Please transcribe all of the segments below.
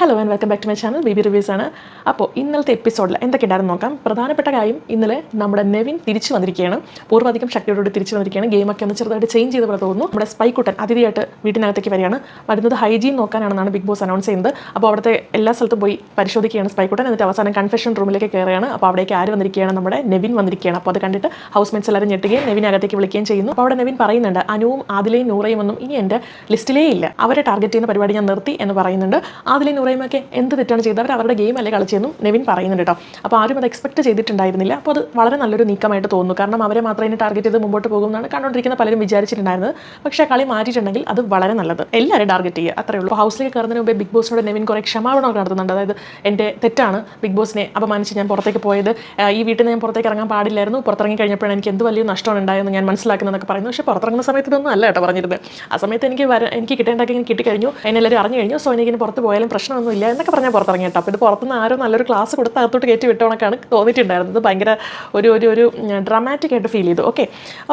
Hello and welcome back to my channel baby reviews ആണ്. അപ്പോൾ ഇന്നലത്തെ എപ്പിസോഡിൽ എന്തൊക്കെ ഉണ്ടായിരുന്നു നോക്കാം. പ്രധാനപ്പെട്ട കാര്യം ഇന്നലെ നമ്മുടെ നെവിൻ തിരിച്ചു വന്നിരിക്കുകയാണ്. പൂർവാധികം ശക്തിയോടുകൂടി തിരിച്ചു വന്നിരിക്കുകയാണ്. ഗെയിമൊക്കെ ഒന്ന് ചെറുതായിട്ട് ചേഞ്ച് ചെയ്ത പോലെ തോന്നുന്നു. നമ്മുടെ സ്പൈക്കുട്ടൻ അതിഥിയായിട്ട് വീട്ടിനകത്തേക്ക് വരികയാണ്. വരുന്നത് ഹൈജീൻ നോക്കാനാണെന്നാണ് ബിഗ് ബോസ് അനൗൺസ് ചെയ്യുന്നത്. അപ്പോൾ അവിടുത്തെ എല്ലാ സ്ഥലത്തും പോയി പരിശോധിക്കുകയാണ് സ്പൈക്കുട്ടൻ എന്നിട്ട് അവസാനം കൺഫെഷൻ റൂമിലേക്ക് കയറുകയാണ്. അപ്പോൾ അവിടേക്ക് ആര് വന്നിരിക്കുകയാണ്? നമ്മുടെ നെവിൻ വന്നിരിക്കുകയാണ്. അപ്പോൾ അത് കണ്ടിട്ട് ഹൗസ് മേറ്റ്സ് എല്ലാവരും ഞെട്ടുകയും നെവിൻ അകത്തേക്ക് വിളിക്കുകയും ചെയ്യുന്നു. അപ്പോൾ അവിടെ നെവിൻ പറയുന്നുണ്ട് അനുവും ആദിലയും നൂറയും ഒന്നും ഇനി എന്റെ ലിസ്റ്റിലേ ഇല്ല. അവരെ ടാർഗറ്റ് ചെയ്യുന്ന പരിപാടി ഞാൻ നിർത്തി എന്ന് പറയുന്നുണ്ട്. ആദിലയും നൂറയും എന്ത് തെറ്റാണ് ചെയ്തത്? അവർ അവരുടെ ഗെയിം അല്ലേ കളിച്ചെന്നും നെവിൻ പറയുന്നുണ്ട് കേട്ടോ. അപ്പോൾ ആരും അത് എക്സ്പെക്ട് ചെയ്തിട്ടുണ്ടായിരുന്നില്ല. അപ്പോൾ അത് വളരെ നല്ലൊരു നീക്കമായിട്ട് തോന്നുന്നു. കാരണം അവരെ മാത്രം ഇനി ടാർഗറ്റ് ചെയ്ത് മുമ്പോട്ട് പോകുമെന്നാണ് കണ്ടുകൊണ്ടിരിക്കുന്ന പലരും വിചാരിച്ചിട്ടുണ്ടായിരുന്നത്. പക്ഷേ കളി മാറ്റിയിട്ടുണ്ടെങ്കിൽ അത് വളരെ നല്ലത്. എല്ലാവരും ടാർഗറ്റ് ചെയ്യുക. അത്രേ ഉള്ളൂ. ഹൗസിലേക്ക് കയറുന്നതിന് മുമ്പേ ബിഗ് ബോസിനോട് നെവിൻ കുറേ ക്ഷമാപണമൊക്കെ നടത്തുന്നുണ്ട്. അതായത് എന്റെ തെറ്റാണ് ബിഗ് ബോസിനെ അപമാനിച്ച് ഞാൻ പുറത്തേക്ക് പോയത്. ഈ വീട്ടിൽ നിന്ന് ഞാൻ പുറത്തേക്ക് ഇറങ്ങാൻ പാടില്ലായിരുന്നു. പുറത്തിറങ്ങി കഴിഞ്ഞപ്പോഴാണ് എനിക്ക് എന്ത് വലിയ നഷ്ടമാണ് ഉണ്ടായെന്ന് ഞാൻ മനസ്സിലാക്കുന്നതൊക്കെ പറയുന്നു. പക്ഷേ പുറത്തിറങ്ങുന്ന സമയത്ത് ഇതൊന്നും അല്ല കേട്ടോ പറഞ്ഞിരുന്നത്. ആ സമയത്ത് എനിക്ക് വര എനിക്ക് കിട്ടേണ്ടതൊക്കെ എനിക്ക് കിട്ടിക്കഴിഞ്ഞു. എന്നെല്ലാവരും അറിഞ്ഞു കഴിഞ്ഞു. സോ എനിക്ക് പുറത്ത് പോയാലും പ്രശ്നമൊന്നും ഇല്ല എന്നൊക്കെ പറഞ്ഞാൽ പുറത്തിറങ്ങി അപ്പോൾ ഇത് പുറത്തുനിന്ന് ആരോ നല്ലൊരു ക്ലാസ് കൊടുത്ത് അകത്തോട്ട് കയറ്റി വിട്ടോണക്കാണ് തോന്നിയിട്ടുണ്ടായിരുന്നത്. ഭയങ്കര ഒരു ഒരു ഒരു ഡ്രാമാറ്റിക് ആയിട്ട് ഫീൽ ചെയ്തു. ഓക്കെ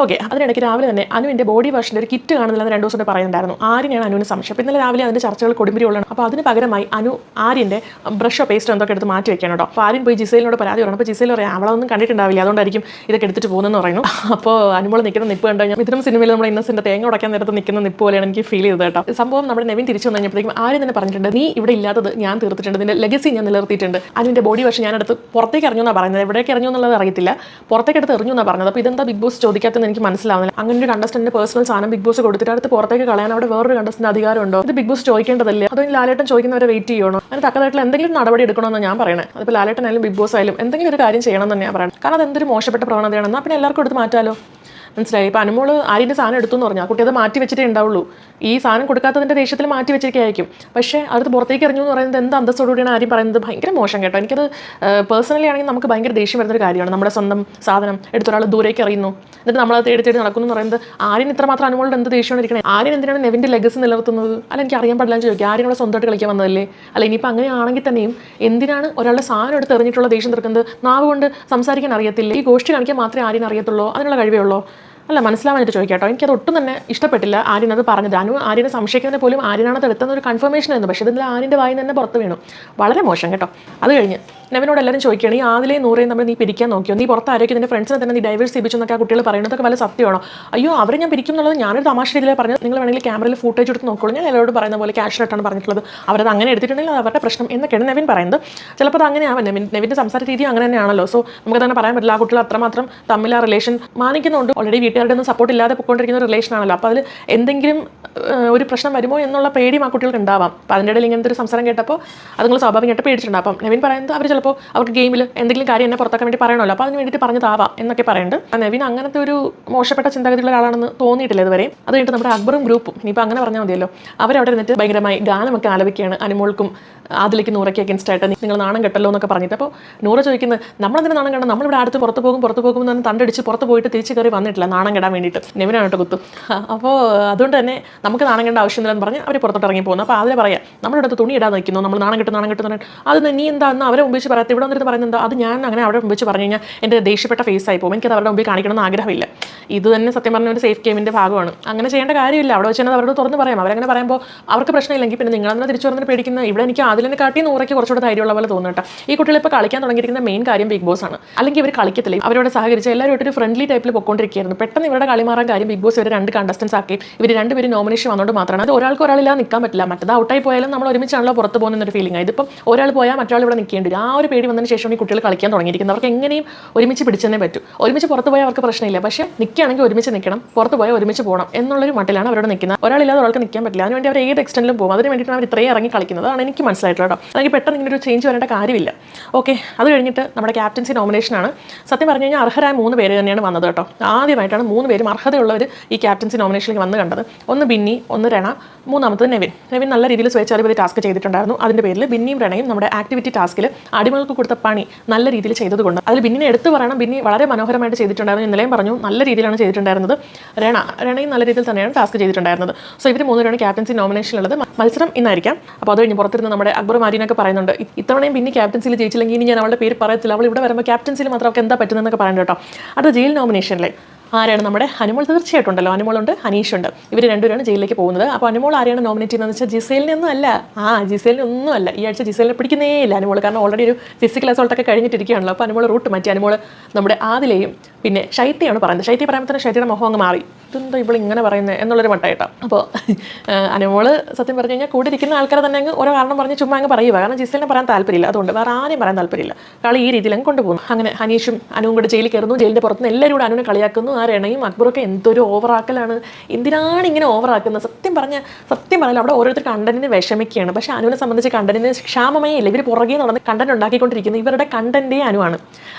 ഓക്കെ അതിനിടയ്ക്ക് രാവിലെ തന്നെ അനുവിന്റെ ബോഡി വാഷിന്റെ ഒരു കിറ്റ് കാണുന്നില്ലെന്ന് രണ്ട് ദിവസം പറയുന്നുണ്ടായിരുന്നു. ആര്യനാണ് അനുവിന് സംശയം. അപ്പോൾ ഇന്നലെ രാവിലെ അതിന്റെ ചർച്ചകൾ കൊടുമ്പിരി ഉള്ളതാണ്. അപ്പോൾ അതിന് പകരമായി അനു ആര്യന്റെ ബ്രഷോ പേസ്റ്റോ എന്തൊക്കെ എടുത്ത് മാറ്റി വെക്കണം കേട്ടോ. അപ്പോൾ ആര്യൻ പോയി ജിസേലിനോട് പരാതി പറഞ്ഞു അപ്പോൾ ജിസയിൽ പറയാം അവളൊന്നും കണ്ടിട്ടുണ്ടാവില്ല. അതുകൊണ്ടായിരിക്കും ഇതൊക്കെ എടുത്തിട്ട് പോകുന്നതെന്ന് പറയുന്നു. അപ്പോൾ അനുമോൾ നിൽക്കുന്ന നിപ്പ് കണ്ടു കഴിഞ്ഞാൽ ഇത്തരം സിനിമയിൽ നമ്മൾ ഇന്നസെന്റെ തേങ്ങ ഉടക്കാൻ നേരത്ത് നിൽക്കുന്ന നിപ്പ് പോലെയാണ് എനിക്ക് ഫീൽ ചെയ്തത് കേട്ടോ. സംഭവം നമ്മുടെ നെവിൻ തിരിച്ചു വന്നു കഴിഞ്ഞപ്പോഴേക്കും ആര്യം തന്നെ പറഞ്ഞിട്ടുണ്ട് നീ ഇവിടെ ഇല്ലാത്തത് ഞാൻ തീർത്തിട്ടുണ്ട്. ഇതിന്റെ ലെഗസി ഞാൻ നിലനിർത്തിയിട്ടുണ്ട്. അതിന്റെ ബോഡി വർഷം ഞാൻ എടുത്ത് പുറത്തേക്ക് ഇറങ്ങുന്ന പറയുന്നത്. എവിടേക്ക് ഇറങ്ങും എന്നുള്ളത് അറിയത്തില്ല. പുറത്തേക്ക് എടുത്ത് എറിഞ്ഞു എന്നാണ് പറഞ്ഞത് അപ്പോൾ ഇതെന്താ ബിഗ് ബോസ് ചോദിക്കാത്തതെന്ന് എനിക്ക് മനസ്സിലാവുന്നില്ല. അങ്ങനെ ഒരു കണ്ടസ്റ്റന്റ് പേഴ്സണൽ സാധനം ബിഗ് ബോസ് കൊടുത്തിട്ട് അടുത്ത് പുറത്തേക്ക് കളയാൻ അവിടെ വേറൊരു അധികാരം അധികാരമുണ്ടോ? ഇത് ബിഗ് ബോസ് ചോദിക്കേണ്ടതല്ലേ? അതോ ലാലേട്ടൻ ചോദിക്കുന്നവരെ വെയിറ്റ് ചെയ്യണോ? അതിന് തക്കതായിട്ടുള്ള എന്തെങ്കിലും നടപടി എടുക്കണമെന്ന് ഞാൻ പറയണേ. അതിപ്പോൾ ലാലേട്ടൻ ആയാലും ബിഗ് ബോസ് ആയാലും എന്തെങ്കിലും ഒരു കാര്യം ചെയ്യണം ഞാൻ പറയുന്നത് കാരണം അത് എന്തൊരു മോശപ്പെട്ട പ്രവണതയാണെന്ന് പിന്നെ എല്ലാവർക്കും എടുത്ത് മാറ്റാലോ? മനസ്സിലായി? ഇപ്പം അനുമോൾ ആര്യന്റെ സാധനം എടുത്തു എന്ന് പറഞ്ഞാൽ കുട്ടി അത് മാറ്റി വെച്ചിട്ടേ ഉണ്ടാവുള്ളൂ. ഈ സാധനം കൊടുക്കാത്തതിന്റെ ദേഷ്യത്തിൽ മാറ്റി വെച്ചിരിക്കുകയായിരിക്കും പക്ഷേ അടുത്ത് പുറത്തേക്ക് എറിഞ്ഞു എന്ന് പറയുന്നത് എന്ത് അന്തസ്സോടുകൂടിയാണ് ആര്യം പറയുന്നത്? ഭയങ്കര മോശം കേട്ടോ. എനിക്കത് പേഴ്സണലി ആണെങ്കിൽ നമുക്ക് ഭയങ്കര ദേഷ്യം വരുന്നൊരു കാര്യമാണ്. നമ്മുടെ സ്വന്തം സാധനം എടുത്തൊരാൾ ദൂരേക്ക് എറിയുന്നു. എന്നിട്ട് നമ്മളത് തേടി തേടി നടക്കുന്നു എന്ന് പറയുന്നത് ആര്യൻ ഇത്രമാത്രം അനുമോളുടെ എന്ത് ദേഷ്യമാണ് ഇരിക്കുന്നത് ആര്യൻ എന്തിനാണ് നെവിന്റെ ലെഗസ് നിലനിർത്തുന്നത്? അല്ല എനിക്ക് അറിയാൻ പാടില്ല എന്ന് ചോദിക്കുക ആര്യനോട് സ്വന്തമായിട്ട് കളിക്കാൻ വന്നതല്ലേ? അല്ല ഇനിയിപ്പോൾ അങ്ങനെയാണെങ്കിൽ തന്നെയും എന്തിനാണ് ഒരാളുടെ സാധനം എടുത്ത് എറിഞ്ഞിട്ടുള്ള ദേഷ്യം തീർക്കുന്നത്? നാവുകൊണ്ട് സംസാരിക്കാൻ അറിയത്തില്ല? ഈ ഗോഷ്ടി കാണിക്കാൻ മാത്രമേ ആര്യൻ അറിയത്തുള്ളൂ. അതിനുള്ള കഴിവേ ഉള്ളൂ? അല്ല മനസ്സിലാവാനായിട്ട് ചോദിക്കാം എനിക്കത് ഒട്ടും തന്നെ ഇഷ്ടപ്പെട്ടില്ല ആര്യൻ അത് പറഞ്ഞത്. അനു ആര്യനെ സംശയിക്കുന്നതിന് പോലും ആര്യനാണ് ഒരു കൺഫർമേഷൻ ആയിരുന്നു. പക്ഷേ ഇതിൽ ആര്യന്റെ വായിൽ തന്നെ പുറത്ത് വീണു. വളരെ മോശം കേട്ടോ. അത് കഴിഞ്ഞ്. നെവിനോട് എല്ലാവരും ചോദിക്കുകയാണ് ഈ ആദിലെയും നൂറേയും നമ്മൾ നീ പിരിക്കാൻ നോക്കിയോ? നീ പുറത്ത് ആരോഗ്യം നിന്റെ ഫ്രണ്ട്സിനെ തന്നെ നീ ഡൈവേഴ്സ് ചെയ്യിപ്പിച്ചു എന്നൊക്കെ ആ കുട്ടികൾ പറയുന്നതൊക്കെ വല്ല സത്യമാണോ? അയ്യോ അവരെ ഞാൻ പിരിക്കും എന്നുള്ളത് ഞാനൊരു തമാശ രീതിയിലാണ് പറഞ്ഞത്. നിങ്ങൾ വേണമെങ്കിൽ ക്യാമറയിൽ ഫുട്ടേജ് എടുത്ത് നോക്കുള്ളൂ. ഞാൻ എല്ലാവരോട് പറയുന്ന പോലെ ക്യാഷ് ആയിട്ടാണ് പറഞ്ഞിട്ടുള്ളത്. അവരത് അങ്ങനെ എടുത്തിട്ടുണ്ടെങ്കിൽ അത് അവരുടെ പ്രശ്നം എന്നൊക്കെയാണ് നവീൻ പറയുന്നത്. ചിലപ്പോൾ അത് അങ്ങനെയാവാം. നവീൻ നവീന്റെ സംസാര രീതി അങ്ങനെ തന്നെയാണല്ലോ. സോ നമുക്ക് തന്നെ പറയാൻ പറ്റില്ല. ആ കുട്ടികൾ അത്രമാത്രം തമ്മിൽ ആ റിലേഷൻ മാനിക്കുന്നുണ്ട്. ഓൾറെഡി വീട്ടുകാരുടെ ഒന്നും സപ്പോർട്ട് ഇല്ലാതെ പോയിക്കൊണ്ടിരിക്കുന്ന ഒരു റിലേഷൻ ആണല്ലോ. അപ്പോൾ അതിൽ എന്തെങ്കിലും ഒരു പ്രശ്നം വരുമോ എന്നുള്ള പേടിയും ആ കുട്ടികൾക്ക് ഉണ്ടാവാം. അപ്പോൾ അതിന്റെ ഇടയിൽ ഇങ്ങനത്തെ ഒരു സംസാരം കേട്ടപ്പോൾ അത് നിങ്ങൾ സ്വാഭാവികമായിട്ട് പേടിച്ചിട്ടുണ്ട് അപ്പം നവീൻ പറയുന്നത് അവർ ചിലപ്പോൾ അവർക്ക് ഗെയിമിൽ എന്തെങ്കിലും കാര്യം എന്നെ പുറത്താക്കാൻ വേണ്ടി പറയണമല്ലോ. അപ്പോൾ അതിന് വേണ്ടിയിട്ട് പറഞ്ഞതാവാം എന്നൊക്കെ പറയുന്നുണ്ട് നവീൻ അങ്ങനത്തെ ഒരു മോശപ്പെട്ട ചിന്താഗതിയുള്ള ഒരാളാണെന്ന് തോന്നിയിട്ടില്ല ഇതുവരെ അത് കഴിഞ്ഞിട്ട് നമ്മുടെ അക്ബറും ഗ്രൂപ്പും ഇനിയിപ്പോൾ അങ്ങനെ പറഞ്ഞാൽ മതിയല്ലോ. അവരവിടെ ഇരുന്നിട്ട് ഭയങ്കരമായി ഗാനമൊക്കെ ആലപിക്കുകയാണ്. അനുമോൾക്കും അതിലേക്ക് നൂറയ്ക്ക് അഗൻസ്റ്റ് ആയിട്ട് നിങ്ങൾ നാണം കെട്ടല്ലോ എന്നൊക്കെ പറഞ്ഞിട്ട്. അപ്പോൾ നൂറ് ചോദിക്കുന്നത് നമ്മളെന്തിന് നാണം കണ്ടത് നമ്മളിവിടെ അടുത്ത് പുറത്ത് പോകും പുറത്ത് പോകും എന്ന് തണ്ടടിച്ച് പുറത്ത് പോയിട്ട് തിരിച്ച് കയറി വന്നിട്ടില്ല നാണം കെടാൻ വേണ്ടിയിട്ട്. നെവിനാണ് കേട്ടോ കുത്തും. അപ്പോൾ അതുകൊണ്ട് തന്നെ നമുക്ക് നാണം കണ്ട ആവശ്യമില്ലെന്ന് പറഞ്ഞ് അവർ പുറത്തോട്ട് ഇറങ്ങി പോകുന്നു. അപ്പോൾ അതിൽ പറയാം നമ്മുടെ അടുത്ത് തുണി ഇടാതെ നിൽക്കുന്നു. നമ്മൾ നാണം കെട്ടും നാണം കെട്ടുന്ന അത് നീ എന്താ എന്ന് അവരെ മുമ്പിച്ച് പറയാത്ത. ഇവിടെ വന്നിട്ട് പറയുന്നത് അത് ഞാൻ അങ്ങനെ അവിടെ വെച്ച് പറഞ്ഞു കഴിഞ്ഞാൽ എന്റെ ദേഷ്യപ്പെട്ട ഫേസ് ആയി പോകും. എനിക്കത് അവരുടെ മുമ്പിൽ കാണിക്കണമെന്ന് ആഗ്രഹമില്ല. ഇത് തന്നെ സത്യം പറഞ്ഞ ഒരു സേഫ് ഗെയിമിന്റെ ഭാഗമാണ്. അങ്ങനെ ചെയ്യേണ്ട കാര്യമില്ല. അവിടെ വെച്ച് തന്നെ അവരോട് തുറന്ന് പറയാം. അവരങ്ങനെ പറയുമ്പോൾ അവർക്ക് പ്രശ്നമില്ലെങ്കിൽ പിന്നെ നിങ്ങളെന്നെ തിരിച്ചു വന്നിട്ട് പേടിക്കുന്ന ഇവിടെ എനിക്ക് അതിനെ കാട്ടി നൂറയ്ക്ക് കുറച്ചുകൂടെ ധൈര്യമുള്ള പോലെ തോന്നുന്നു ഈ കുട്ടികൾ ഇപ്പോൾ കളിക്കാൻ തുടങ്ങിയിരിക്കുന്ന മെയിൻ കാര്യം ബിഗ് ബോസ് ആണ്. അല്ലെങ്കിൽ ഇവർ കളിക്കത്തില്ല. അവരോട് സഹകരിച്ച് എല്ലാവരും ഒരു ഫ്രണ്ട്ലി ടൈപ്പിൽ പൊക്കോണ്ടിരിക്കുകയായിരുന്നു. പെട്ടെന്ന് ഇവരുടെ കളി മാറാൻ കാര്യം ബിഗ് ബോസ് ഇവർ രണ്ട് കണ്ടസ്റ്റൻസ് ആക്കി. ഇവർ രണ്ടുപേരും നോമിനേഷൻ വന്നുകൊണ്ട് മാത്രമാണ്. അത് ഒരാൾക്ക് ഒരാളില്ലാതെ നിൽക്കാൻ പറ്റില്ല. മറ്റത് ഔട്ടായി പോയാലും നമ്മൾ ഒരുമിച്ചാണല്ലോ പുറത്ത് പോകുന്ന ഒരു ഫീലിംഗ് ഇതിപ്പം ഒരാൾ പോയാൽ മറ്റൊരാൾ ഇവിടെ നിൽക്കേണ്ടി വരും. ആ ഒരു പേടി വന്നതിന് ശേഷമാണ് ഈ കുട്ടികൾ കളിക്കാൻ തുടങ്ങിയിരിക്കുന്നത് അവർക്ക് എങ്ങനെയും ഒരുമിച്ച് പിടിച്ചെന്നേ പറ്റൂ. ഒരുമിച്ച് പുറത്ത് പോയാൽ അവർക്ക് പ്രശ്നമില്ല. പക്ഷേ നിൽക്കുകയാണെങ്കിൽ ഒരുമിച്ച് നിൽക്കണം പുറത്ത് പോയാൽ ഒരുമിച്ച് പോകണം എന്നുള്ളൊരു മട്ടിലാണ് അവരോട് നിൽക്കുന്നത്. ഒരാളില്ലാതെ ഒരാൾക്ക് നിൽക്കാൻ പറ്റില്ല. അതിനുവേണ്ടി അവർ ഏത് എക്സ്റ്റൻഡിലും പോകും. അതിന് വേണ്ടിയിട്ടാണ് അവർ ഇത്രയും ഇറങ്ങി കളിക്കുന്നത്. അതാണ് എനിക്ക് മനസ്സിലായിട്ടുള്ളത് കേട്ടോ. അല്ലെങ്കിൽ പെട്ടെന്ന് ഇങ്ങനെ ഒരു ചേഞ്ച് വരേണ്ട കാര്യമില്ല. ഓക്കെ അത് കഴിഞ്ഞിട്ട് നമ്മുടെ ക്യാപ്റ്റൻസി നോമിനേഷനാണ് സത്യം പറഞ്ഞു കഴിഞ്ഞാൽ അർഹരായ മൂന്ന് പേര് തന്നെയാണ് വന്നത് കേട്ടോ. ആദ്യമായിട്ടാണ് മൂന്ന് പേരും അർഹതയുള്ളവർ ഈ ക്യാപ്റ്റൻസി നോമിനേഷനിലേക്ക് വന്ന് കണ്ടത്. ഒന്ന് ബിന്നി ഒന്ന് രണ മൂന്നാമത്തത് നെവിൻ. നെവിൻ നല്ല രീതിയിൽ സ്വേച്ഛാധിപതി ടാസ്ക് ചെയ്തിട്ടുണ്ടായിരുന്നു. അതിന്റെ പേരിൽ ബിന്നിയും രണയും നമ്മുടെ ആക്ടിവിറ്റി ടാസ്കിൽ അടിമകൾക്ക് കൊടുത്ത പണി നല്ല രീതിയിൽ ചെയ്തതുകൊണ്ട്. അതിൽ ബിന്നിനെ എടുത്തു പറയണം. ബിന്നി വളരെ മനോഹരമായിട്ട് ചെയ്തിട്ടുണ്ടായിരുന്നു. ഇന്നലെയും പറഞ്ഞു നല്ല രീതിയിലാണ് ചെയ്തിട്ടുണ്ടായിരുന്നത്. രണ രണയും നല്ല രീതിയിൽ തന്നെയാണ് ടാസ്ക് ചെയ്തിട്ടുണ്ടായിരുന്നത്. സോ ഇവർ മൂന്നുപേരാണ് ക്യാപ്റ്റൻസി നോമിനേഷനിലുള്ളത് മ- മത്സരം ഇന്നായിരിക്കാം. അപ്പോൾ അത് കഴിഞ്ഞ് പുറത്തിരുന്ന് നമ്മുടെ അക്ബർ മാരീനൊക്കെ പറയുന്നുണ്ട്. ഇത്തവണയും ബിന്നി ക്യാപ്റ്റൻസിയിൽ ജയിച്ചില്ലെങ്കിൽ ഇനി ഞാൻ അവളുടെ പേര് പറയത്തില്ല. അവൾ ഇവിടെ വരുമ്പോൾ ക്യാപ്റ്റൻസിയിൽ മാത്രം അവൾക്ക് എന്താ പറ്റുന്നതെന്നൊക്കെ പറയുന്നത് കേട്ടോ. അത് ജയിൽ നോമിനേഷനിലെ ആരാണ് നമ്മുടെ അനുമോൾ? തീർച്ചയായിട്ടും ഉണ്ടല്ലോ അനുമോളുണ്ട് ഹനീഷുണ്ട് ഇവർ രണ്ടുപേരാണ് ജയിലിലേക്ക് പോകുന്നത്. അപ്പോൾ അനുമോൾ ആരെയാണ് നോമിനേറ്റ് ചെയ്യുന്നത് വെച്ചാൽ ജിസേലിനൊന്നും അല്ല. ആ ജിസേലിനൊന്നും അല്ല. ഈ ആഴ്ച ജിസേലിനെ പിടിക്കുന്നേ ഇല്ല അനുമോൾ. കാരണം ഓൾറെഡി ഒരു ഫിസിക്കൽ അസോൾട്ടൊക്കെ കഴിഞ്ഞിട്ടിരിക്കുകയാണല്ലോ. അപ്പോൾ അനുമോൾ റൂട്ട് മാറ്റി. അനുമോൾ നമ്മുടെ ആദിലെയും പിന്നെ ശൈത്യയാണ് പറയുന്നത്. ശൈത്യ പറയുമ്പോൾ തന്നെ ശൈത്യയുടെ മുഖം അങ്ങ് മാറി. ഇതെന്താ ഇവിടെ ഇങ്ങനെ പറയുന്നത് എന്നുള്ളൊരു മട്ടായിട്ടാണ് അപ്പോൾ അനുമോൾ സത്യം പറഞ്ഞു കഴിഞ്ഞാൽ കൂടെ ഇരിക്കുന്ന ആൾക്കാരെ തന്നെ അങ്ങ് ഓരോ കാരണം പറഞ്ഞ് ചുമ്മാ അങ്ങ് പറയുക കാരണം ജിസേലിനെ പറയാൻ താല്പര്യമില്ല. അതുകൊണ്ട് വേറെ ആരെയും പറയാൻ താല്പര്യമില്ല. കളി ഈ രീതിയിൽ അങ്ങ് കൊണ്ടുപോകുന്നു. അങ്ങനെ ഹനീഷും അനുവും കൂടെ ജയിലിൽ കയറുന്നു. ജയിലിന്റെ പുറത്തുനിന്ന് എല്ലാവരും കൂടെ അനുവിനെ കളിയാക്കുന്നു. ആ രണയും അക്ബറൊക്കെ എന്തൊരു ഓവറാക്കലാണ്. എന്തിനാണ് ഇങ്ങനെ ഓവറാക്കുന്നത്? സത്യം പറഞ്ഞ സത്യം പറഞ്ഞാൽ അവിടെ ഓരോരുത്തർ കണ്ടന്റിന് വിഷമിക്കുകയാണ്. പക്ഷേ അനുവിനെ സംബന്ധിച്ച് കണ്ടന്റിന് ക്ഷാമമേ ഇല്ല. ഇവർ പുറകെ നടന്ന് കണ്ടന്റ് ഉണ്ടാക്കിക്കൊണ്ടിരിക്കുന്നത് ഇവരുടെ കണ്ടന്റേ അനുവാണ്.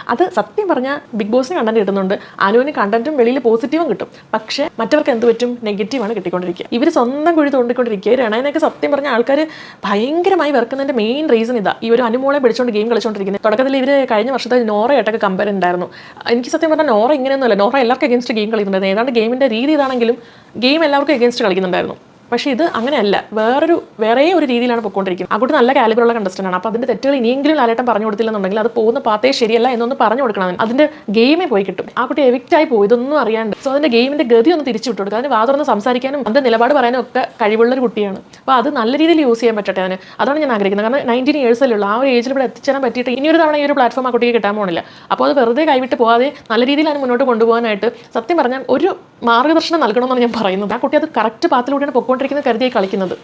അത് സത്യം പറഞ്ഞാൽ ബിഗ് ബോസിന് കണ്ടന്റ് കിട്ടുന്നുണ്ട്. അനുവിന് കണ്ടന്റും വെളിയിൽ പോസിറ്റീവും കിട്ടും. പക്ഷേ മറ്റവർക്ക് എന്ത് പറ്റും? നെഗറ്റീവാണ് കിട്ടിക്കൊണ്ടിരിക്കുക. ഇവർ സ്വന്തം കുഴി തോണ്ടിക്കൊണ്ടിരിക്കുക. രണയനൊക്കെ സത്യം പറഞ്ഞ ആൾക്കാർ ഭയങ്കരമായി വെറുക്കുന്നതിന്റെ മെയിൻ റീസൺ ഇതാ. ഈ ഒരു അനുമോളെ പിടിച്ചുകൊണ്ട് ഗെയിം കളിച്ചുകൊണ്ടിരിക്കുന്നത് തുടക്കത്തിൽ ഇവർ കഴിഞ്ഞ വർഷത്തെ നോറയായിട്ടൊക്കെ കമ്പയർ ഉണ്ടായിരുന്നു എനിക്ക് സത്യം പറഞ്ഞാൽ നോറ ഇങ്ങനെയൊന്നുമല്ല. നോറ എല്ലാവർക്കും എഗൻസ്റ്റ് ഗെയിം കളിക്കുന്നുണ്ടായിരുന്നു. ഏതാണ്ട് ഗെയിമിന്റെ രീതി ഇതാണെങ്കിലും ഗെയിം എല്ലാവർക്കും എഗൻസ്റ്റ് കളിക്കുന്നുണ്ടായിരുന്നു. പക്ഷേ ഇത് അങ്ങനെയല്ല. വേറൊരു വേറെ ഒരു രീതിയിലാണ് പോയിക്കൊണ്ടിരിക്കുന്നത് കുട്ടി നല്ല കാലിബറുള്ള കണ്ടസ്റ്റന്റ് ആണ്. അപ്പോൾ അതിന്റെ തെറ്റുകൾ ഇനിയെങ്കിലും ലാലേട്ടൻ പറഞ്ഞു കൊടുത്തില്ലെന്നുണ്ടെങ്കിൽ അത് പോകുന്ന പാത്തേ ശരിയല്ല എന്നൊന്ന് പറഞ്ഞു കൊടുക്കണം. അതിന്റെ ഗെയിമേ പോയി കിട്ടും. ആ കുട്ടി എവിക്റ്റായി പോയി. ഇതൊന്നും അറിയാണ്ട്. സോ അതിന്റെ ഗെയിമിന്റെ ഗതി ഒന്ന് തിരിച്ചു വിട്ടു കൊടുക്കുക അതിന് വാതുറന്ന് സംസാരിക്കാനും അതിന്റെ നിലപാട് പറയാനും ഒക്കെ കഴിവുള്ളൊരു കുട്ടിയാണ്. അപ്പോൾ അത് നല്ല രീതിയിൽ യൂസ് ചെയ്യാൻ പറ്റട്ടെ അതിന്. അതാണ് ഞാൻ ആഗ്രഹിക്കുന്നത്. കാരണം നയന്റീൻ ഇയേഴ്സല്ലേ ഉള്ളൂ. ആ ഒരു ഏജിൽ ഇവിടെ എത്തിച്ചേരാൻ പറ്റിയിട്ട് ഇനിയൊരു തവണ ഈ ഒരു പ്ലാറ്റ്ഫോം ആ കുട്ടിക്ക് കിട്ടാൻ പോകണില്ല അപ്പോൾ അത് വെറുതെ കൈവിട്ട് പോകാതെ നല്ല രീതിയിൽ അതിന് മുന്നോട്ട് കൊണ്ടുപോകാനായിട്ട് സത്യം പറഞ്ഞാൽ ഒരു മാർഗദർശനം നൽകണമെന്നാണ് ഞാൻ പറയുന്നത്. ആ കുട്ടി അത് കറക്റ്റ് പാത്തിലൂടെയാണ് പൊക്കോണ്ടിരിക്കുന്നത് കരുതിയായി കളിക്കുന്നത്.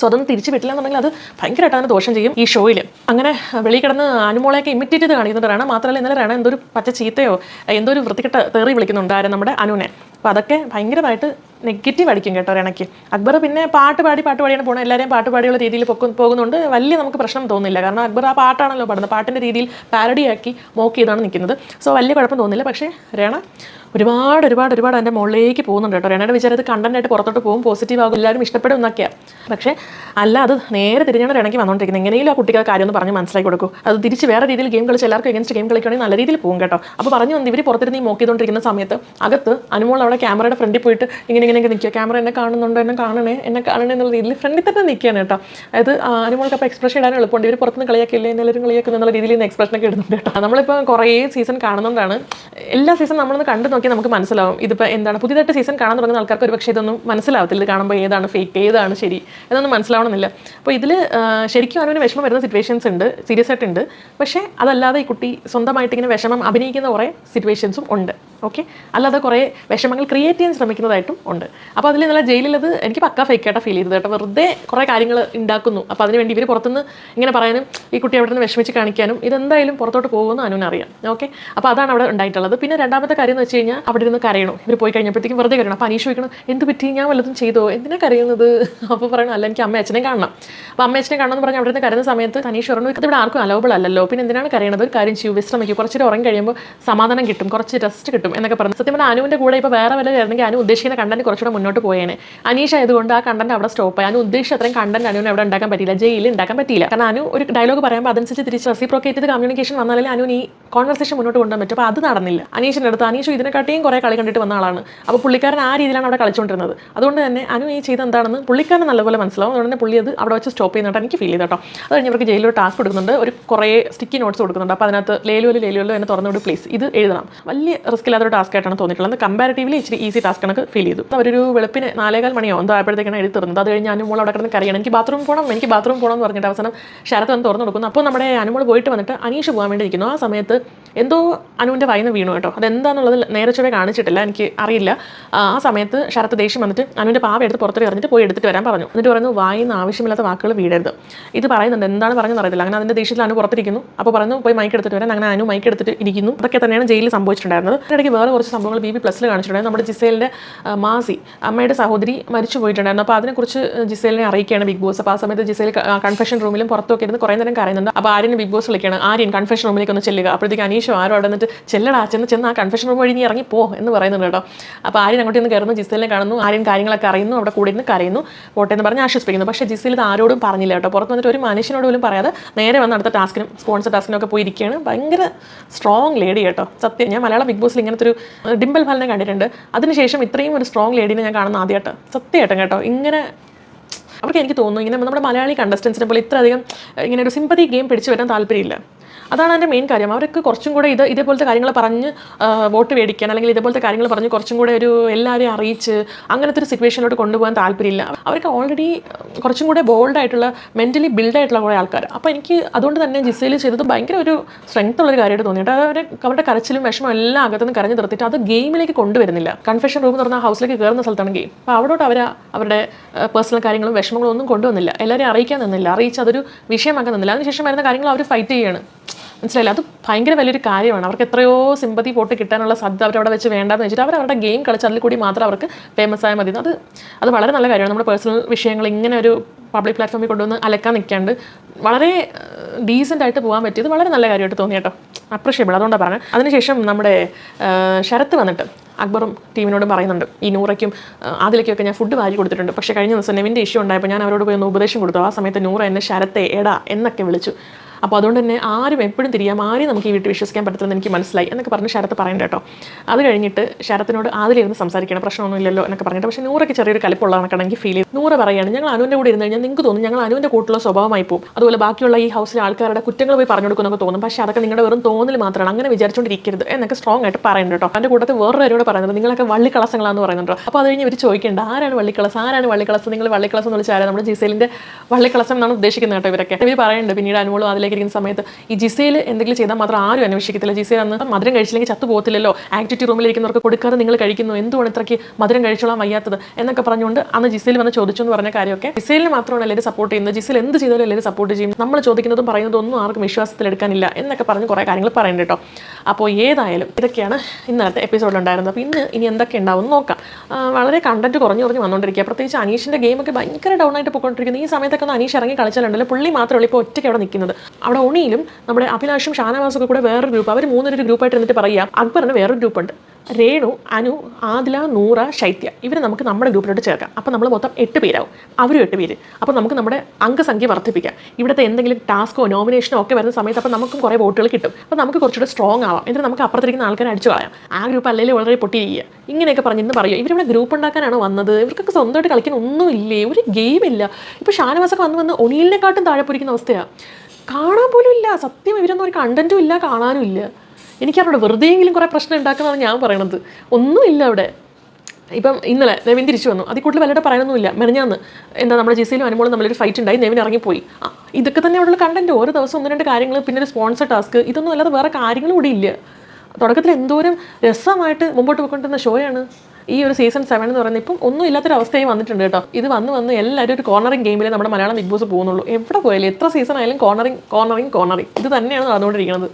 സോ അതൊന്നും തിരിച്ചു വിട്ടില്ലെന്നുണ്ടെങ്കിൽ അത് ഭയങ്കരമായിട്ട് അതിന് ദോഷം ചെയ്യും ഈ ഷോയിൽ അങ്ങനെ വെളിയിൽ കിടന്ന് അനുമോളെയൊക്കെ ഇമിറ്റേറ്റ് ചെയ്ത് കാണിക്കുന്നത് റാണ മാത്രമല്ല ഇന്നലെ രണ എന്തൊരു പച്ച ചീത്തയോ എന്തോ ഒരു വൃത്തികെട്ട തേറി വിളിക്കുന്നുണ്ടായിരുന്നു നമ്മുടെ അനുവിനെ അപ്പോൾ അതൊക്കെ ഭയങ്കരമായിട്ട് നെഗറ്റീവ് അടിക്കും കേട്ടോ രണയ്ക്ക് അക്ബർ പിന്നെ പാട്ട് പാടി പാട്ട് പാടിയാണ് പോകുന്നത് എല്ലാവരെയും പാട്ട് പാടിയുള്ള രീതിയിൽ പോകുന്നുണ്ട്. വലിയ നമുക്ക് പ്രശ്നം തോന്നുന്നില്ല. കാരണം അക്ബർ ആ പാട്ടാണല്ലോ പാടുന്നത്. പാട്ടിന്റെ രീതിയിൽ പാരഡിയാക്കി മോക്ക് ചെയ്താണ് നിൽക്കുന്നത്. സോ വലിയ കുഴപ്പം തോന്നുന്നില്ല. പക്ഷേ രേണ ഒരുപാട് ഒരുപാട് ഒരുപാട് എന്റെ മുകളിലേക്ക് പോകുന്നുണ്ട് കേട്ടോ. രേണയുടെ വിചാരം കണ്ടന്റായിട്ട് പുറത്തോട്ട് പോകും പോസിറ്റീവ് ആകും എല്ലാവരും ഇഷ്ടപ്പെടും എന്നൊക്കെയാണ് പക്ഷേ അല്ല അത് നേരെ തിരിഞ്ഞാണ് രേണയ്ക്ക് വന്നുകൊണ്ടിരിക്കുന്നത് എങ്ങനെയും ആ കുട്ടിക്ക് ആ കാര്യം ഒന്ന് പറഞ്ഞ് മനസ്സിലാക്കി കൊടുക്കും. അത് തിരിച്ച് വേറെ രീതിയിൽ ഗെയിം കളിച്ച് എല്ലാവർക്കും എഗൻസ്റ്റ് ഗെയിം കളിക്കുകയാണെങ്കിൽ നല്ല രീതിയിൽ പോകും കേട്ടോ. അപ്പോൾ പറഞ്ഞു വന്ന് ഇവർ പുറത്തിരുന്ന് ഈ മോക്കിയതുകൊണ്ടിരിക്കുന്ന സമയത്ത് അകത്ത് അനുമോൾ അവിടെ ക്യാമറയുടെ ഫ്രണ്ടിൽ പോയിട്ട് ഇങ്ങനെ ഇങ്ങനെ നിൽക്കുക. ക്യാമറ എന്നെ കാണുന്നുണ്ടോ? എന്നെ കാണണേ. എന്നെ കാണണേ എന്നുള്ള രീതിയിൽ ഫ്രണ്ടിൽ തന്നെ നിൽക്കുകയാണ് കേട്ടോ. അതായത് ആ, അനുമോൾക്ക് അപ്പോൾ എക്സ്പ്രഷൻ ഇടാൻ എളുപ്പമുണ്ട്. ഇവർ പുറത്തുനിന്ന് കളിയാക്കില്ലേ എല്ലാവരും കളിയാക്കുന്ന എന്നുള്ള രീതിയിൽ ഒക്കെ ഇടുന്നുണ്ട് കേട്ടോ. നമ്മളിപ്പോൾ കുറേ സീസൺ കാണുന്നതുകൊണ്ടാണ് എല്ലാ സീസൺ നമ്മളൊന്ന് കണ്ടു നോക്കിയാൽ നമുക്ക് മനസ്സിലാവും. ഇതിപ്പോൾ എന്താണ്? പുതിയതായിട്ട് സീസൺ കാണാൻ തുടങ്ങുന്ന ആൾക്കാർക്ക് ഒരു പക്ഷേ ഇതൊന്നും മനസ്സിലാവത്തില്ല. ഇത് കാണുമ്പോൾ ഏതാണ് ഫേക്ക് ഏതാണ് ശരി? എന്നൊന്നും മനസ്സിലാവണമെന്നില്ല. അപ്പോൾ ഇതിൽ ശരിക്കും അവനൊരു വിഷമം വരുന്ന സിറ്റുവേഷൻസ് ഉണ്ട്. സീരിയസ് ആയിട്ടുണ്ട്. പക്ഷേ അതല്ലാതെ ഈ കുട്ടി സ്വന്തമായിട്ട് ഇങ്ങനെ വിഷമം അഭിനയിക്കുന്ന കുറേ സിറ്റുവേഷൻസും ഉണ്ട്. ഓക്കെ അല്ലാതെ കുറേ വിഷമങ്ങൾ ക്രിയേറ്റ് ചെയ്യാൻ ശ്രമിക്കുന്നതായിട്ടും ഉണ്ട്. അപ്പോൾ അതിൽ നല്ല ജയിലിലത് എനിക്ക് പക്ക ഫേക്കായിട്ട് ഫീൽ ചെയ്തത് കേട്ടോ. വെറുതെ കുറേ കാര്യങ്ങൾ ഉണ്ടാക്കുന്നു അപ്പോൾ അതിനുവേണ്ടി ഇവർ പുറത്തുനിന്ന് ഇങ്ങനെ പറയാനും ഈ കുട്ടി അവിടെ നിന്ന് വിഷമിച്ച് കാണിക്കാനും ഇതെന്തായാലും പുറത്തോട്ട് പോകുമെന്ന് അനുവിനറിയാം ഓക്കെ അപ്പോൾ അതാണ് അവിടെ ഉണ്ടായിട്ടുള്ളത്. പിന്നെ രണ്ടാമത്തെ കാര്യം എന്ന് വെച്ച് കഴിഞ്ഞാൽ അവിടെ ഇരുന്ന് കരയണം? ഇവർ പോയി കഴിഞ്ഞപ്പോഴത്തേക്കും വെറുതെ കരയണം? അപ്പോൾ അനീഷ് ചോദിക്കണം എന്ത് പറ്റി? ഞാൻ വല്ലതും ചെയ്തോ? എന്തിനാ കരയുന്നത്? അപ്പോൾ പറയണം അല്ല എനിക്ക് അമ്മ അച്ഛനെ കാണണം. അപ്പോൾ അമ്മ അച്ഛനെ കാണണം എന്ന് പറഞ്ഞ് അവിടെ നിന്ന് കരുന്ന സമയത്ത് അനീഷ് പറഞ്ഞു ഇവിടെ ആർക്കും അലവബിൾ അല്ലല്ലോ. പിന്നെ എന്തിനാണ് കരയണത്? ഒരു കാര്യം ചെയ്യൂ. വിശ്രമിക്കും. കുറച്ചൊരു ഉറങ്ങി കഴിയുമ്പോൾ സമാധാനം കിട്ടും. കുറച്ച് റെസ്റ്റ് കിട്ടും. എന്നൊക്കെ പറഞ്ഞു. സത്യം പറഞ്ഞാൽ അനുവിന്റെ കൂടെ ഇപ്പോൾ വേറെ വല്ല ആയിരുന്നെങ്കിൽ അനു ഉദ്ദേശിക്കുന്ന കണ്ടന്റ് കുറച്ചുകൂടെ മുന്നോട്ട് പോയേനെ. അനീഷ് ആയതുകൊണ്ട് ആ കണ്ടന്റ് അവിടെ സ്റ്റോപ്പ് ആയി. അനു ഉദ്ദേശിച്ച അത്രയും കണ്ടന്റ് അനുവിന് അവിടെ ഉണ്ടാക്കാൻ പറ്റിയില്ല. ജയിലിൽ ഉണ്ടാക്കാൻ പറ്റില്ല കാരണം അനു ഒരു ഡയലോഗ് പറയുമ്പോൾ അതനുസരിച്ച് തിരിച്ച് റെസിപ്രോക്കേറ്റ് ചെയ്ത് കമ്മ്യൂണിക്കേഷൻ വന്നാലേ അനു ഈ കോൺവെർസേഷൻ മുന്നോട്ട് കൊണ്ടുപോകാൻ പറ്റും. അപ്പോൾ അത് നടന്നില്ല. അനീഷിന്റെ അടുത്ത് അനീഷ് ഇതിനെക്കാട്ടിയും കുറേ കളി കണ്ടിട്ട് വന്ന ആളാണ്. അപ്പോൾ പുള്ളിക്കാരൻ ആ രീതിയിലാണ് അവിടെ കളിച്ചുകൊണ്ടിരുന്നത്. അതുകൊണ്ട് തന്നെ അനു ഈ ചെയ്ത് എന്താണെന്ന് പുള്ളിക്കാരൻ നല്ലപോലെ മനസ്സിലാവും. അതുകൊണ്ട് തന്നെ പുള്ളി അത് അവിടെ വെച്ച് സ്റ്റോപ്പ് ചെയ്യുന്നതായിട്ട് എനിക്ക് ഫീൽ ചെയ്തോട്ടോ അത് കഴിഞ്ഞ് അവർക്ക് ജയിലിൽ ഒരു ടാസ്ക് കൊടുക്കുന്നുണ്ട്. ഒരു കുറേ സ്റ്റിക്കി നോട്ട്സ് കൊടുക്കുന്നുണ്ട്. അപ്പോൾ അതിനകത്ത് ലേലുവൽ ലേലുവല്ലോ എന്നെ തുറന്നുവിട് പ്ലീസ് ഇത് എഴുതണം. വലിയ റിസ്ക് ഇല്ലാത്തൊരു ടാസ്ക് ആയിട്ടാണ് തോന്നിയിട്ടുള്ളത്. കമ്പാരിറ്റീവ്ലി ഇച്ചിരി ഈസി ടാസ്ക് കണക്ക് ഫീൽ ചെയ്തു. അവരൊരു വെളുപ്പിന് നാലേകാൽ മണിയോ എന്തോ ആയപ്പോഴത്തേക്കാണ് എഴുതി തീർന്നത്. അത് കഴിഞ്ഞ് അനുമോൾ അവിടെ കിടന്ന് കരയണം. എനിക്ക് ബാത്റൂം പോകണം എനിക്ക് ബാത്റൂം പോകണം എന്ന് പറഞ്ഞിട്ട് അവസാനം ശരത്ത് വന്ന് തുറന്നു കൊടുക്കുന്നു. അപ്പോൾ നമ്മുടെ അനുമോൾ പോയിട്ട് വന്നിട്ട് അനീഷ് പോകാൻ വേണ്ടി ഇരിക്കുന്നു ആ സമയത്ത് എന്തോ അനുവിന്റെ വൈന്ന് വീണു കേട്ടോ. അതെന്താണെന്നുള്ളത് നേരെ ചൊവ്വേ കാണിച്ചിട്ടില്ല. എനിക്ക് അറിയില്ല. ആ സമയത്ത് ശരത്ത് ദേഷ്യം വന്നിട്ട് അനുവിന്റെ പാവ എടുത്ത് പുറത്തേക്ക് എറിഞ്ഞിട്ട് പോയി എടുത്തിട്ട് വരാൻ പറഞ്ഞു. എന്നിട്ട് പറയുന്നു വായിന്ന് ആവശ്യമില്ലാത്ത വാക്കുകൾ വീടരുത്. ഇത് പറയുന്നുണ്ട്. എന്താണ് പറഞ്ഞതെന്ന് അറിയില്ല അങ്ങനെ അതിന്റെ ദേഷ്യത്തിൽ അനു പുറത്തിരിക്കുന്നു. അപ്പോൾ പറഞ്ഞു പോയി മൈക്ക് എടുത്തിട്ട് വരാൻ അങ്ങനെ അനു മൈക്ക് എടുത്തിട്ട് ഇരിക്കുന്നു. അതൊക്കെ തന്നെയാണ് ജയിലിൽ സംഭവിച്ചിട്ടുണ്ടായിരുന്നത്. അതിനിടയ്ക്ക് വേറെ കുറച്ച് സംഭവങ്ങൾ ബി ബി പ്ലസ്സിൽ കാണിച്ചിട്ടുണ്ടായിരുന്നു. നമ്മുടെ ജിസേലിന്റെ മാസി അമ്മയുടെ സഹോദരി മരിച്ചു പോയിട്ടുണ്ടായിരുന്നു. അപ്പോൾ അതിനെക്കുറിച്ച് ജിസേലിനെ അറിയിക്കുകയാണ് ബിഗ് ബോസ്. അപ്പോൾ ആ സമയത്ത് ജിസേൽ കൺഫെഷൻ റൂമിലും പുറത്തൊക്കെ ഇരുന്ന് കുറേ നേരം കരയുന്നുണ്ട്. അപ്പോൾ ആര്യൻ ബിഗ് ബോസ് വിളിക്കുകയാണ്. ആര്യൻ കൺഫെഷൻ റൂമിലേക്ക് ഒന്ന് ചെല്ലുക. അപ്പോഴത്തേക്ക് അനീഷോ ആരോ അവിടെ നിന്നിട്ട് ചെല്ലടാ ചെന്ന് ചെന്ന് ആ കൺഫെഷൻ റൂം വഴി നീ ഇറങ്ങി പോ എന്ന് പറയുന്നുണ്ട് കേട്ടോ. അപ്പോൾ ആര്യൻ അങ്ങോട്ട് നിന്ന് കയറുന്നു ജിസലിനെ കാണുന്നു ആര്യൻ കാര്യങ്ങളൊക്കെ അറിയുന്നു അവിടെ കൂടെ നിന്ന് കരയുന്നു പോട്ടെ എന്ന് പറഞ്ഞ് ആശ്വസിപ്പിക്കുന്നു. പക്ഷേ ജിസിൽ ഇത് ആരോടും പറഞ്ഞില്ല കേട്ടോ. പുറത്ത് വന്നിട്ട് ഒരു മനുഷ്യനോട് പോലും പറയാതെ നേരെ വന്ന് അടുത്ത ടാസ്കിനും സ്പോൺസർ ടാസ്കിനും ഒക്കെ പോയി ഇരിക്കുകയാണ് ഭയങ്കര സ്ട്രോങ് ലേഡി കേട്ടോ. സത്യം ഞാൻ മലയാളം ബിഗ് ബോസിൽ ഇങ്ങനത്തെ ഒരു ഡിംബൽ ഫലിനെ കണ്ടിട്ടുണ്ട്. അതിനുശേഷം ഇത്രയും ഒരു സ്ട്രോങ് ലേഡീനെ ഞാൻ കാണുന്ന ആദ്യമായിട്ട്. സത്യമായിട്ടും കേട്ടോ. ഇങ്ങനെ അവർക്ക് എനിക്ക് തോന്നുന്നു ഇങ്ങനെ നമ്മുടെ മലയാളി കണ്ടസ്റ്റൻസിനെ പോലെ ഇത്രയധികം ഇങ്ങനെ ഒരു സിമ്പതി ഗെയിം പിടിച്ചു വരാൻ താല്പര്യമില്ല. അതാണ് അതിന്റെ മെയിൻ കാര്യം. അവർക്ക് കുറച്ചും കൂടെ ഇത് ഇതേപോലത്തെ കാര്യങ്ങൾ പറഞ്ഞ് വോട്ട് മേടിക്കാൻ അല്ലെങ്കിൽ ഇതേപോലത്തെ കാര്യങ്ങൾ പറഞ്ഞ് കുറച്ചും കൂടെ ഒരു എല്ലാവരെയും അറിയിച്ച് അങ്ങനത്തെ ഒരു സിറ്റുവേഷനിലോട്ട് കൊണ്ടുപോകാൻ താല്പര്യമില്ല. അവർക്ക് ഓൾറെഡി കുറച്ചും കൂടെ ബോൾഡായിട്ടുള്ള മെന്റലി ബിൽഡായിട്ടുള്ള കുറേ ആൾക്കാർ അപ്പോൾ എനിക്ക് അതുകൊണ്ട് തന്നെ ജിസയിൽ ചെയ്തത് ഭയങ്കര ഒരു സ്ട്രെങ്ത് ഉള്ളൊരു കാര്യമായിട്ട് തോന്നിയിട്ട് അവരെ അവരുടെ കരച്ചിലും വിഷമം എല്ലാം അകത്തുനിന്ന് കരഞ്ഞു നിർത്തിയിട്ട് അത് ഗെയിമിലേക്ക് കൊണ്ടുവരുന്നില്ല. കൺഫെഷൻ റൂം എന്ന് പറഞ്ഞാൽ ഹൗസിലേക്ക് കയറുന്ന സ്ഥലത്താണ് ഗെയിം അപ്പോൾ അവിടോട്ട് അവർ അവരുടെ പേഴ്സണൽ കാര്യങ്ങളും വിഷമങ്ങളും ഒന്നും കൊണ്ടുവന്നില്ല. എല്ലാവരെയും അറിയിക്കാൻ നിന്നില്ല. അറിയിച്ച് അതൊരു വിഷയമാക്കാൻ നിന്നില്ല. അതിനുശേഷം വരുന്ന കാര്യങ്ങൾ അവർ ഫൈറ്റ് ചെയ്യാണ്. മനസ്സിലായില്ല? അത് ഭയങ്കര വലിയൊരു കാര്യമാണ്. അവർക്ക് എത്രയോ സിമ്പതി പോട്ട് കിട്ടാനുള്ള സാധ്യത അവരവിടെ വെച്ച് വേണ്ടാന്ന് വെച്ചിട്ട് അവർ അവരുടെ ഗെയിം കളിച്ച് അതിൽ കൂടി മാത്രം അവർക്ക് ഫേമസ് ആയാൽ മതി അത് അത് വളരെ നല്ല കാര്യമാണ്. നമ്മുടെ പേഴ്സണൽ വിഷയങ്ങൾ ഇങ്ങനെ ഒരു പബ്ലിക് പ്ലാറ്റ്ഫോമിൽ കൊണ്ടുവന്ന് അലക്കാൻ നിൽക്കാണ്ട് വളരെ ഡീസന്റ് ആയിട്ട് പോകാൻ പറ്റിയത് വളരെ നല്ല കാര്യമായിട്ട് തോന്നി കേട്ടോ. അപ്രിഷ്യബിൾ അതുകൊണ്ടാണ് പറഞ്ഞത്. അതിനുശേഷം നമ്മുടെ ശരത്ത് വന്നിട്ട് അക്ബറും ടീമിനോടും പറയുന്നുണ്ട്. ഈ നൂറയ്ക്കും അതിലേക്കൊക്കെ ഞാൻ ഫുഡ് വാരി കൊടുത്തിട്ടുണ്ട്. പക്ഷേ കഴിഞ്ഞ ദിവസം നെവിന്റെ ഇഷ്യൂ ഉണ്ടായപ്പോൾ ഞാൻ അവരോട് പോയി ഒന്ന് ഉപദേശം കൊടുത്തു. ആ സമയത്ത് നൂറ എന്നെ ശരത്തെ എടാ എന്നൊക്കെ വിളിച്ചു. അപ്പോൾ അതുകൊണ്ട് തന്നെ ആരും എപ്പോഴും തിരിയാം ആരെയും നമുക്ക് ഈ വീട്ടിൽ വിശ്വസിക്കാൻ പറ്റത്തില്ലെന്ന് എനിക്ക് മനസ്സിലായി എന്നൊക്കെ പറഞ്ഞ് ശരത്ത് പറയണ്ട കേട്ടോ. അത് കഴിഞ്ഞിട്ട് ശരത്തിനോട് ആദ്യമിരുന്ന് സംസാരിക്കണം പ്രശ്നമൊന്നുമില്ലല്ലോ എന്നൊക്കെ പറഞ്ഞിട്ട്. പക്ഷേ നൂറൊക്കെ ചെറിയൊരു കലിപ്പുള്ള കണക്കാണെങ്കിൽ ഫീൽ ചെയ്യും. നൂറ് പറയുകയാണ് ഞങ്ങൾ അനുവിന്റെ കൂടെ ഇരുന്ന് കഴിഞ്ഞാൽ നിങ്ങൾക്ക് തോന്നും ഞങ്ങൾ അനുവിന്റെ കൂട്ടുള്ള സ്വഭാവമായി പോകും അതുപോലെ ബാക്കിയുള്ള ഈ ഹൗസിലെ ആൾക്കാരുടെ കുറ്റങ്ങൾ പോയി പറഞ്ഞു കൊടുക്കുന്നൊക്കെ തോന്നും. പക്ഷേ അതൊക്കെ നിങ്ങളുടെ വെറും തോന്നൽ മാത്രമാണ്. അങ്ങനെ വിചാരിച്ചുകൊണ്ടിരിക്കരുത് എന്നൊക്കെ സ്ട്രോങ് ആയിട്ട് പറയുന്നുണ്ട് കേട്ടോ. അതിന്റെ കൂട്ടത്തിൽ വേറൊരു കാര്യോട് പറയുന്നത് നിങ്ങളൊക്കെ വള്ളിക്കളസങ്ങളാണെന്ന് പറയുന്നുണ്ടോ അപ്പോൾ അത് കഴിഞ്ഞ് ഇവർ ചോദിക്കേണ്ട ആരാണ് വള്ളിക്കളസ്? ആരാണ് വള്ളിക്കളസ്? നിങ്ങൾ വള്ളിക്കളസ് എന്ന് വിളിച്ചാൽ നമ്മുടെ ജിസേലിന്റെ വള്ളിക്കളസം എന്നാണ് ഉദ്ദേശിക്കുന്നത് കേട്ടോ ഇവരൊക്കെ. ഇവർ പറയുന്നുണ്ട് പിന്നീട് അനുമോളും അതിലേക്ക് ഇരിക്കുന്ന സമയത്ത് ഈ ജിസയിൽ എന്തെങ്കിലും ചെയ്താൽ മാത്രം ആരും അന്വേഷിക്കത്തില്ല. ജിസയിൽ അന്ന് മധുരം കഴിച്ചില്ലെങ്കിൽ ചത്തു പോകത്തില്ലല്ലോ ആക്ടിവിറ്റി റൂമിൽ ഇരിക്കുന്നവർക്ക് കൊടുക്കാതെ നിങ്ങൾ കഴിക്കുന്നു. എന്തുകൊണ്ട് ഇത്രയ്ക്ക് മധുരം കഴിച്ചോളാം വയ്യാത്തത്? എന്നൊക്കെ പറഞ്ഞുകൊണ്ട് അന്ന് ജിസയിൽ വന്ന് ചോദിച്ചു എന്ന് പറഞ്ഞ കാര്യമൊക്കെ ജിസയിലിന് മാത്രമാണ് എല്ലാവരും സപ്പോർട്ട് ചെയ്യുന്നത്. ജിസയിൽ എന്ത് ചെയ്താലും എല്ലാവരും സപ്പോർട്ട് ചെയ്യും. നമ്മൾ ചോദിക്കുന്നതും പറയുന്നതും ഒന്നും ആർക്കും വിശ്വാസത്തിൽ എടുക്കാനില്ല എന്നൊക്കെ പറഞ്ഞ് കുറേ കാര്യങ്ങൾ പറയുന്നുണ്ട് കേട്ടോ. അപ്പോൾ ഏതായാലും ഇതൊക്കെയാണ് ഇന്നത്തെ എപ്പിസോഡിലുണ്ടായിരുന്നത് അപ്പോൾ ഇന്ന് ഇനി എന്തൊക്കെ ഉണ്ടാവും നോക്കാം. വളരെ കണ്ടന്റ് കുറഞ്ഞു കുറഞ്ഞ് വന്നുകൊണ്ടിരിക്കുക പ്രത്യേകിച്ച് അനീഷിന്റെ ഗെയിമൊക്കെ ഭയങ്കര ഡൗൺ ആയിട്ട് പോയിക്കൊണ്ടിരിക്കുന്നത് ഈ സമയത്തൊക്കെ ഒന്ന് അനീഷ് ഇറങ്ങി കളിച്ചാലുണ്ടല്ലോ. പുള്ളി മാത്രമല്ല ഇപ്പോൾ ഒറ്റയ്ക്ക് അവിടെ നിൽക്കുന്നത്. അവിടെ ഉണിയിലും നമ്മുടെ അഭിലാഷും ഷാനവാസൊക്കെ കൂടെ വേറൊരു ഗ്രൂപ്പ്. അവർ മൂന്നൊരു ഗ്രൂപ്പായിട്ട് എന്നിട്ട് പറയുക. അക്ബറിന് വേറൊരു ഗ്രൂപ്പുണ്ട്. രേണു അനു ആദില നൂറ ശൈത്യ. ഇവരെ നമുക്ക് നമ്മുടെ ഗ്രൂപ്പിലോട്ട് ചേർക്കാം. അപ്പോൾ നമ്മൾ മൊത്തം എട്ട് പേരാവും. അവരും എട്ട് പേര്. അപ്പോൾ നമുക്ക് നമ്മുടെ അംഗസംഖ്യ വർദ്ധിപ്പിക്കാം. ഇവിടുത്തെ എന്തെങ്കിലും ടാസ്കോ നോമിനേഷനോ ഒക്കെ വരുന്ന സമയത്ത് അപ്പോൾ നമുക്കും കുറേ വോട്ടുകൾ കിട്ടും. അപ്പോൾ നമുക്ക് കുറച്ചുകൂടെ സ്ട്രോങ് ആവാം. എന്നിട്ട് നമുക്ക് അപ്പുറത്തിരിക്കുന്ന ആൾക്കാരെ അടിച്ചു കളയാം. ആ ഗ്രൂപ്പ് അല്ലെങ്കിൽ വളരെ പൊട്ടിയിരിക്കുക. ഇങ്ങനെയൊക്കെ പറഞ്ഞ് ഇന്ന് പറയുക. ഇവരിവിടെ ഗ്രൂപ്പ് ഉണ്ടാക്കാനാണോ വന്നത്? ഇവർക്കൊക്കെ സ്വന്തമായിട്ട് കളിക്കാൻ ഒന്നും ഇല്ലേ? ഒരു ഗെയിം ഇല്ല. ഇപ്പോൾ ഷാനവാസൊക്കെ വന്ന് വന്ന് ഒണിലിനെക്കാട്ടും താഴെ പൊരിക്കുന്ന അവസ്ഥയാണ് കാണാൻ പോലും ഇല്ല. സത്യം ഇവരൊന്നും ഒരു കണ്ടന്റും ഇല്ല കാണാനും ഇല്ല. വെറുതെ എങ്കിലും കുറേ പ്രശ്നം ഉണ്ടാക്കുന്നതാണ് ഞാൻ പറയണത്. ഒന്നുമില്ല അവിടെ. ഇപ്പം ഇന്നലെ നെവിൻ തിരിച്ചു വന്നു. അതിൽ കൂടുതൽ വല്ലതും പറയാനൊന്നുമില്ല മെനഞ്ഞാന്ന് എന്താ നമ്മുടെ ജിസയിലും അനുമോളും നമ്മളൊരു ഫൈറ്റ് ഉണ്ടായി. നെവിൻ ഇറങ്ങിപ്പോയി. ഇതൊക്കെ തന്നെ അവിടെയുള്ള കണ്ടന്റ് ഓരോ ദിവസം ഒന്ന് രണ്ട് കാര്യങ്ങൾ പിന്നെ ഒരു സ്പോൺസർ ടാസ്ക് ഇതൊന്നും അല്ലാതെ വേറെ കാര്യങ്ങളും കൂടി ഇല്ല. തുടക്കത്തിൽ എന്തോരം രസമായിട്ട് മുമ്പോട്ട് പോയിക്കൊണ്ടിരുന്ന ഷോയാണ് ഈ ഒരു സീസൺ സെവൻ എന്ന് പറയുന്നത് ഇപ്പം ഒന്നും ഇല്ലാത്തൊരു അവസ്ഥയും വന്നിട്ടുണ്ട് കേട്ടോ. ഇത് വന്ന് വന്ന് എല്ലാവരും ഒരു കോർണറിംഗ് ഗെയിമിൽ നമ്മുടെ മലയാളം ബിഗ് ബോസ് പോകുന്നുള്ളൂ. എവിടെ പോയാലും എത്ര സീസൺ ആയാലും കോർണറിംഗ് കോർണറിംഗ് കോർണറിംഗ് ഇത് തന്നെയാണ് നടന്നുകൊണ്ടിരിക്കുന്നത്.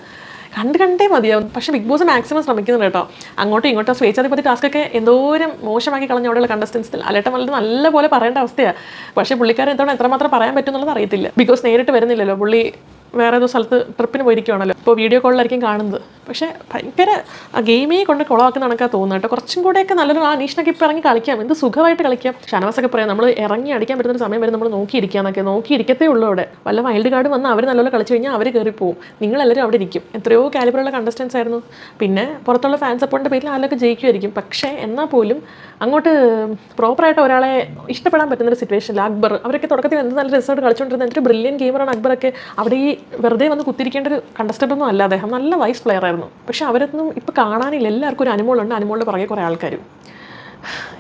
കണ്ട് കണ്ടേ മതിയാവും. പക്ഷേ ബിഗ് ബോസ് മാക്സിമം ശ്രമിക്കുന്നുണ്ട് കേട്ടോ. അങ്ങോട്ടും ഇങ്ങോട്ടും സ്വേച്ഛാധിപതി ടാസ്ക്കൊക്കെ എന്തോരം മോശമാക്കി കളഞ്ഞ അവിടെയുള്ള കണ്ടസ്റ്റൻസിൽ അലട്ട നല്ല പോലെ പറയേണ്ട അവസ്ഥയാണ് പക്ഷേ പുള്ളിക്കാരൻ എന്തോണം എത്രമാത്രം പറയാൻ പറ്റും എന്നുള്ളത് അറിയത്തില്ല ബിക്കോസ് നേരിട്ട് വരുന്നില്ലല്ലോ. പുള്ളി വേറെ ഏതോ സ്ഥലത്ത് ട്രിപ്പിന് പോയിരിക്കുവാണല്ലോ. ഇപ്പോൾ വീഡിയോ കോളിലായിരിക്കും കാണുന്നത്. പക്ഷേ ഭയങ്കര ഗെയിമേ കൊണ്ട് കുളമാക്കുന്ന കണക്കാ തോന്നുന്നത് കേട്ടോ. കുറച്ചും കൂടെയൊക്കെ നല്ലൊരു ആ അനീഷിനൊക്കെ ഇപ്പോൾ ഇറങ്ങി കളിക്കാം. എന്ത് സുഖമായിട്ട് കളിക്കാം. ഷാനവാസൊക്കെ പറയാം നമ്മൾ ഇറങ്ങി അടിക്കാൻ പറ്റുന്ന സമയം വരെ നമ്മൾ നോക്കിയിരിക്കാന്നൊക്കെ നോക്കിയിരിക്കത്തേ ഉള്ളൂ അവിടെ. വല്ല വൈൽഡ് കാർഡ് വന്ന് അവർ നല്ലപോലെ കളിച്ചു കഴിഞ്ഞാൽ അവർ കയറി പോകും നിങ്ങളെല്ലാവരും അവിടെ ഇരിക്കും. എത്രയോ കാലിബറുള്ള കണ്ടസ്റ്റൻസ് ആയിരുന്നു. പിന്നെ പുറത്തുള്ള ഫാൻസ് സപ്പോർട്ടിന്റെ പേരിൽ ആരൊക്കെ ജയിക്കുമായിരിക്കും പക്ഷേ എന്നാൽ പോലും അങ്ങോട്ട് പ്രോപ്പറായിട്ട് ഒരാളെ ഇഷ്ടപ്പെടാൻ പറ്റുന്ന ഒരു സിറ്റുവേഷനിൽ അക്ബർ അവരൊക്കെ തുടക്കത്തിൽ എന്ത് നല്ല റിസൾട്ട് കളിച്ചുകൊണ്ടിരുന്ന എന്നിട്ട് ബ്രില്യൻ ഗെയിമറാണ് അക്ബറൊക്കെ. അവിടെ ഈ വെറുതെ വന്ന് കുത്തിരിക്കേണ്ട ഒരു കണ്ടസ്റ്റന്റ് ഒന്നും അല്ല അദ്ദേഹം. നല്ല വൈസ് പ്ലെയർ ആയിരുന്നു. പക്ഷെ അവരൊന്നും ഇപ്പോൾ കാണാനില്ല. എല്ലാവർക്കും ഒരു അനുമോളുണ്ട്. അനുമോളുടെ പുറകെ കുറേ ആൾക്കാരും.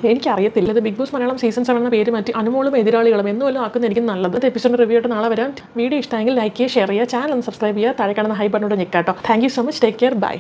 എനിക്കറിയത്തില്ല. ഇത് Bigg Boss Malayalam season seven എന്ന പേര് മാറ്റി അനുമോളും എതിരാളികളും എന്നും എല്ലാം ആക്കുന്ന എനിക്ക് നല്ലത്. എപ്പിസോഡ് റിവ്യൂ ആയിട്ട് നാളെ വരാം. വീഡിയോ ഇഷ്ടമെങ്കിൽ ലൈക്ക് ചെയ്യുക ഷെയർ ചെയ്യുക ചാനൽ സബ്സ്ക്രൈബ് ചെയ്യുക. താഴെ കാണുന്ന ഹൈ ബട്ടനോട് ഞെക്കാട്ടോ. Thank you so much take care bye